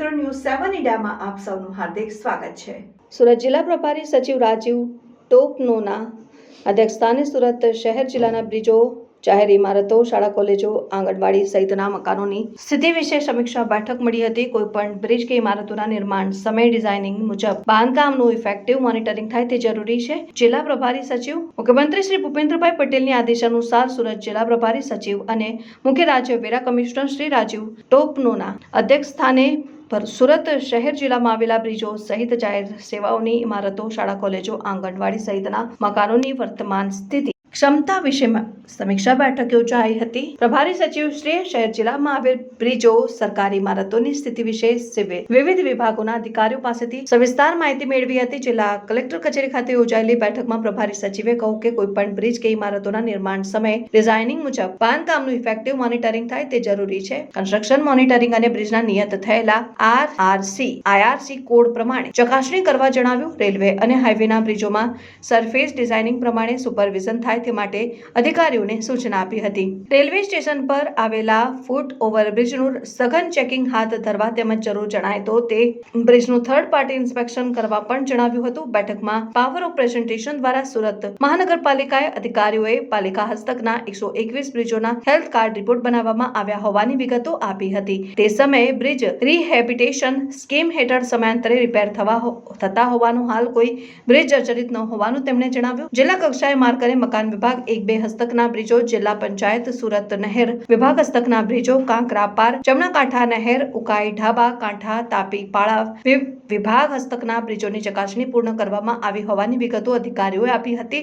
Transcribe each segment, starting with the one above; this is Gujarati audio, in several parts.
મીડિયામાં આપ સૌનું હાર્દિક સ્વાગત છે. સુરત જિલ્લા પ્રભારી સચિવ રાજીવ ટોપનોના અધ્યક્ષસ્થાને સુરત શહેર જિલ્લાના બ્રિજો જાહેર ઇમારતો, શાળા કોલેજો, આંગણવાડી સહિતના મકાનોની સ્થિતિ વિશે સમીક્ષા બેઠક મળી હતી. કોઈપણ બ્રિજ કે ઇમારતોના નિર્માણ સમય ડિઝાઇનિંગ મુજબ બાંધકામનું ઇફેક્ટિવ મોનિટરિંગ થાય તે જરૂરી છે. જિલ્લા પ્રભારી સચિવ મુખ્યમંત્રી શ્રી ભૂપેન્દ્રભાઈ પટેલની આદેશ અનુસાર સુરત જિલ્લા પ્રભારી સચિવ અને મુખ્ય રાજ્ય વેરા કમિશનર શ્રી રાજીવ ટોપનોના અધ્યક્ષ સ્થાને પર સુરત શહેર જિલ્લામાં આવેલા બ્રિજો સહિત જાહેર સેવાઓની ઇમારતો, શાળા કોલેજો, આંગણવાડી સહિતના મકાનોની વર્તમાન સ્થિતિ ક્ષમતા વિશેમાં સમીક્ષા બેઠક યોજાઈ હતી. પ્રભારી સચિવ શ્રી શહેર જિલ્લામાં આવેલ બ્રિજો, સરકારી ઇમારતોની સ્થિતિ વિશે સિવિલ, વિવિધ વિભાગોના અધિકારીઓ પાસેથી સવિસ્તાર માહિતી મેળવી હતી. જિલ્લા કલેક્ટર કચેરી ખાતે યોજાયેલી બેઠકમાં પ્રભારી સચિવે કહ્યું કે કોઈપણ બ્રિજ કે ઇમારતોના નિર્માણ સમયે ડિઝાઇનિંગ મુજબ બાંધકામનું ઇફેક્ટિવ મોનિટરિંગ થાય તે જરૂરી છે. કન્સ્ટ્રક્શન મોનિટરિંગ અને બ્રિજના નિયત થયેલા આર આરસી આઈઆરસી કોડ પ્રમાણે ચકાસણી કરવા જણાવ્યું. રેલવે અને હાઈવેના બ્રિજોમાં સરફેસ ડિઝાઇનિંગ પ્રમાણે સુપરવિઝન થાય તે માટે અધિકારીઓને સૂચના આપી હતી. રેલવે સ્ટેશન પર આવેલા ફૂટ ઓવરબ્રિજનું સઘન ચેકિંગ હાથ ધરવા તેમજ જરૂર જણાય તો તે બ્રિજનું થર્ડ પાર્ટી ઇન્સ્પેક્શન કરવા પણ જણાવ્યું હતું. બેઠકમાં પાવર ઓફ પ્રેઝન્ટેશન દ્વારા સુરત મહાનગરપાલિકાએ અધિકારીઓએ પાલિકા હસ્તકના એકસો એકવીસ બ્રિજોના હેલ્થ કાર્ડ રિપોર્ટ બનાવવામાં આવ્યા હોવાની વિગતો આપી હતી. તે સમયે બ્રિજ રિહેબિટેશન સ્કીમ હેઠળ સમયાંતરે રિપેર થવા થતા હોવાનું હાલ કોઈ બ્રિજ જર્જરિત ન હોવાનું તેમણે જણાવ્યું. જિલ્લા કક્ષાએ માર્કરે અને વિભાગ એક બે હસ્તકના બ્રિજો, જિલ્લા પંચાયત, સુરત નહેર વિભાગ હસ્તકના બ્રિજો, કાંકરા પાર જમણા કાંઠા નહેર, ઉકાઈ ઢાબા, કાંઠા, તાપી પાળા વિભાગ હસ્તકના બ્રિજોની ચકાસણી પૂર્ણ કરવામાં આવી હોવાની વિગતો અધિકારીઓએ આપી હતી.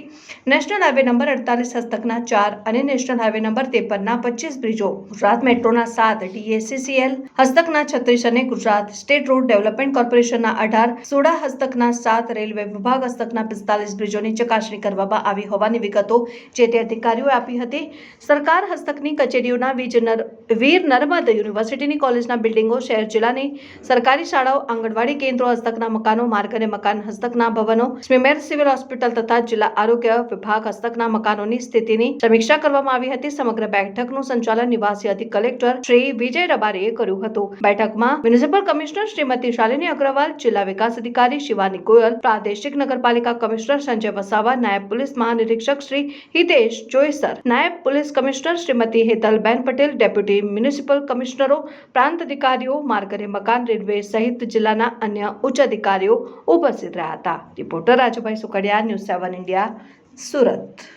નેશનલ હાઈવે નંબર અડતાલીસ હસ્તકના ચાર અને નેશનલ હાઈવે નંબર ત્રેપનના પચીસ બ્રિજો, ગુજરાત મેટ્રોના સાત, ડીએસીસીએલ હસ્તકના છત્રીસ અને ગુજરાત સ્ટેટ રોડ ડેવલપમેન્ટ કોર્પોરેશનના અઢાર, સોડા હસ્તકના સાત, રેલવે વિભાગ હસ્તકના પિસ્તાલીસ બ્રિજોની ચકાસણી કરવામાં આવી હોવાની વિગતો જે તે અધિકારીઓએ આપી હતી. સરકાર હસ્તકની કચેરીઓના વીજ નર વીર નર્મદ યુનિવર્સિટીની કોલેજના બિલ્ડિંગો, શહેર, જિલ્લાની સરકારી શાળાઓ, આંગણવાડી કેન્દ્રો, હસ્તકના મકાનો, માર્ગ અને મકાન હસ્તકના ભવનો, સ્મીમેર સિવિલ હોસ્પિટલ તથા જિલ્લા આરોગ્ય વિભાગ હસ્તકના મકાનોની સ્થિતિની સમીક્ષા કરવામાં આવી હતી. સમગ્ર બેઠકનું સંચાલન નિવાસી અધિક કલેક્ટર શ્રી વિજય રબારીએ કર્યું હતું. બેઠકમાં મ્યુનિસિપલ કમિશનર શ્રીમતી શાલિની અગ્રવાલ, જિલ્લા વિકાસ અધિકારી શિવાની ગોયલ, પ્રાદેશિક નગરપાલિકા કમિશનર સંજય વસાવા, નાયબ પોલીસ મહાનિરીક્ષક શ્રી હિતેશ જોયસર નાયબ police commissioner Shrimati Hetalben Patel, deputy municipal કમિશનરો, પ્રાંત અધિકારીઓ માર્ગરે મકાન, રેલવે સહિત જિલ્લાના અન્ય ઉચ્ચ અધિકારીઓ ઉપસ્થિત રહ્યા હતા. Reporter Rajubhai Sukhadiya, news seven India, Surat.